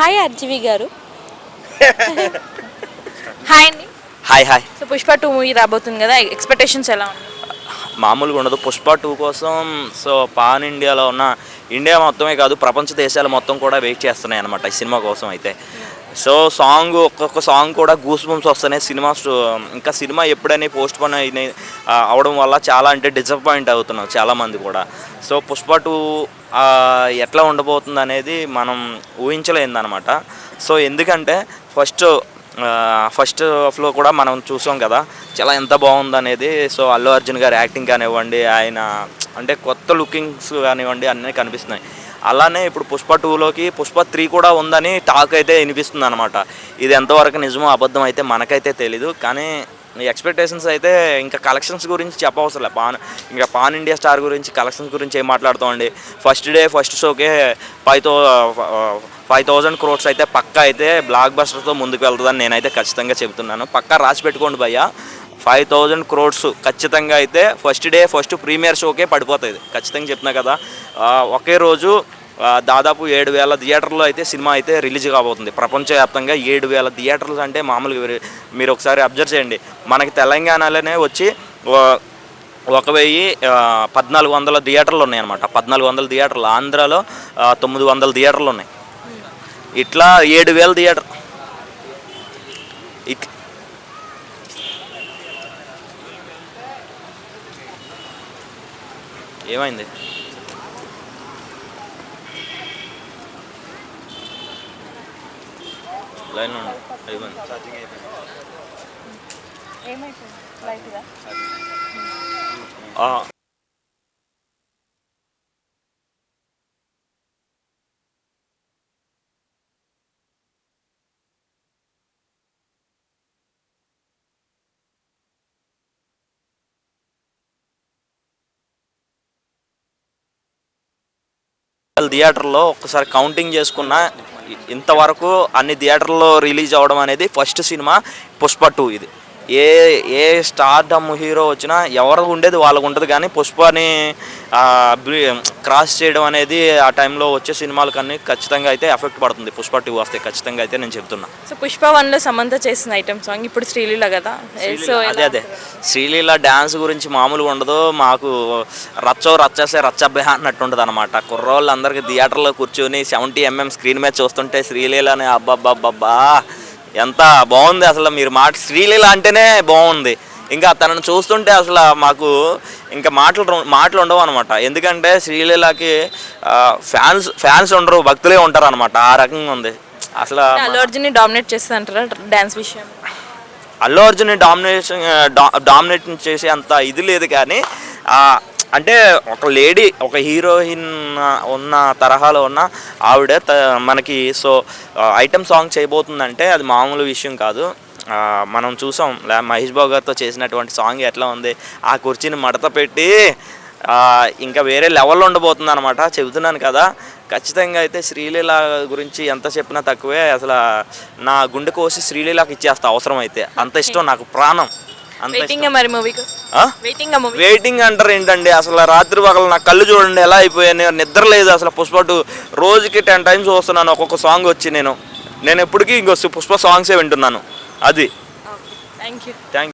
Hi RGV garu. Hi అండి. Hi hi. So Pushpa two movie రాబోతుంది కదా expectations ఎలా ఉన్నాయి? మామూలుగా ఉండదు. పుష్ప టూ కోసం సో పాన్ ఇండియాలో ఉన్న ఇండియా మొత్తమే కాదు ప్రపంచ దేశాలు మొత్తం కూడా వెయిట్ చేస్తున్నాయి అనమాట ఈ సినిమా కోసం అయితే. సో సాంగ్ ఒక్కొక్క సాంగ్ కూడా గూస్ బంప్స్ వస్తున్నాయి. సినిమా ఇంకా సినిమా ఎప్పుడైనా పోస్ట్ పోన్ అయిన అవడం వల్ల చాలా అంటే డిసప్పాయింట్ అవుతున్నాం చాలామంది కూడా. సో పుష్ప టూ ఎట్లా ఉండబోతుంది అనేది మనం ఊహించలేదన్నమాట. సో ఎందుకంటే ఫస్ట్ ఫస్ట్ హాఫ్లో కూడా మనం చూసాం కదా చాలా ఎంత బాగుంది అనేది. సో అల్లు అర్జున్ గారి యాక్టింగ్ కానివ్వండి ఆయన అంటే కొత్త లుకింగ్స్ కానివ్వండి అన్నీ కనిపిస్తున్నాయి. అలానే ఇప్పుడు పుష్ప టూలోకి పుష్ప త్రీ కూడా ఉందని టాక్ అయితే వినిపిస్తుంది అనమాట ఇది ఎంతవరకు నిజమో అబద్ధం అయితే మనకైతే తెలీదు. కానీ ఎక్స్పెక్టేషన్స్ అయితే ఇంకా కలెక్షన్స్ గురించి చెప్పవసరం పాన్ ఇంకా పాన్ ఇండియా స్టార్ గురించి కలెక్షన్స్ గురించి ఏం మాట్లాడుతామండి? First day first షోకే five thou five thousand crores అయితే పక్కా అయితే బ్లాక్ బస్టర్తో ముందుకు వెళ్తుందని నేనైతే ఖచ్చితంగా చెబుతున్నాను. పక్కా రాసి పెట్టుకోండి భయ్య. ఫైవ్ థౌజండ్ క్రోడ్స్ ఖచ్చితంగా అయితే ఫస్ట్ డే ఫస్ట్ ప్రీమియర్ షోకే పడిపోతుంది ఖచ్చితంగా చెప్తున్నా కదా. ఒకే రోజు దాదాపు ఏడు వేల థియేటర్లో అయితే సినిమా అయితే రిలీజ్ కాబోతుంది. ప్రపంచవ్యాప్తంగా ఏడు వేల థియేటర్లు అంటే మామూలుగా మీరు ఒకసారి అబ్జర్వ్ చేయండి. మనకి తెలంగాణలోనే వచ్చి ఒక వెయ్యి పద్నాలుగు వందల థియేటర్లు ఉన్నాయి అనమాట పద్నాలుగు వందల థియేటర్లు. ఆంధ్రాలో తొమ్మిది వందల థియేటర్లు ఉన్నాయి. ఇట్లా ఏడు వేల థియేటర్ ఏమైంది? లైన్ అయిపోయింది ఛార్జింగ్ అయిపోయింది ఆ, థియేటర్లో ఒక్కసారి కౌంటింగ్ చేసుకున్న ఇంతవరకు అన్ని థియేటర్లో రిలీజ్ అవ్వడం అనేది ఫస్ట్ సినిమా పుష్ప టూ ఇది. ఏ ఏ స్టార్డమ్ హీరో వచ్చినా ఎవరు ఉండేది వాళ్ళకు ఉంటుంది. కానీ పుష్పని క్రాస్ చేయడం అనేది ఆ టైంలో వచ్చే సినిమాలకు అన్ని ఖచ్చితంగా అయితే ఎఫెక్ట్ పడుతుంది. పుష్ప టూ వస్తే ఖచ్చితంగా అయితే నేను చెప్తున్నా. సో పుష్ప వన్లో సమంత చేసిన ఐటమ్ సాంగ్ ఇప్పుడు శ్రీలీల కదా? సో అదే అదే. శ్రీలీల డ్యాన్స్ గురించి మామూలుగా ఉండదు. మాకు రచ్చో రచ్చేస్తే రచ్చబ్బే అన్నట్టు ఉంటుంది అనమాట కుర్రోళ్ళందరికీ థియేటర్లో కూర్చొని సెవెంటీ ఎంఎం స్క్రీన్ మీద చూస్తుంటే శ్రీలీలని అబ్బబ్బబ్బబ్బా ఎంత బాగుంది అసలు మీరు మాట శ్రీలీల అంటేనే బాగుంది. ఇంకా తనను చూస్తుంటే అసలు మాకు ఇంకా మాటలు మాటలు ఉండవు అనమాట ఎందుకంటే శ్రీలీలకి ఫ్యాన్స్ ఫ్యాన్స్ ఉండరు భక్తులే ఉంటారు అనమాట ఆ రకంగా ఉంది. అసలు అల్లు అర్జున్ని డామినేట్ చేస్తుంది అంటారా డ్యాన్స్ విషయం? అల్లు అర్జున్ డామినేషన్ డామినేట్ చేసే అంత ఇది లేదు కానీ అంటే ఒక లేడీ ఒక హీరోయిన్ ఉన్న తరహాలో ఉన్న ఆవిడ మనకి సో ఐటమ్ సాంగ్ చేయబోతుందంటే అది మామూలు విషయం కాదు. మనం చూసాం లే- మహేష్ బాబు గారితో చేసినటువంటి సాంగ్ ఎట్లా ఉంది ఆ కుర్చీని మడత పెట్టి ఇంకా వేరే లెవెల్లో ఉండబోతుంది అనమాట చెబుతున్నాను కదా ఖచ్చితంగా అయితే శ్రీలీల గురించి ఎంత చెప్పినా తక్కువే. అసలు నా గుండె కోసి శ్రీలీలకు ఇచ్చేస్తా అవసరం అయితే అంత ఇష్టం నాకు ప్రాణం. వెయిటింగ్ మరి మూవీ ఆ? వెయిటింగ్ మూవీ వెయిటింగ్ అంటారు ఏంటండి? అసలు రాత్రి పగలు నా కళ్ళు చూడండి ఎలా అయిపోయాను నిద్ర లేదు అసలు. పుష్ప టూ రోజుకి టెన్ టైమ్స్ వస్తున్నాను ఒక్కొక్క సాంగ్ వచ్చి నేను. నేను ఎప్పటికీ ఇంకో పుష్ప సాంగ్సే వింటున్నాను. అది. Thank you thank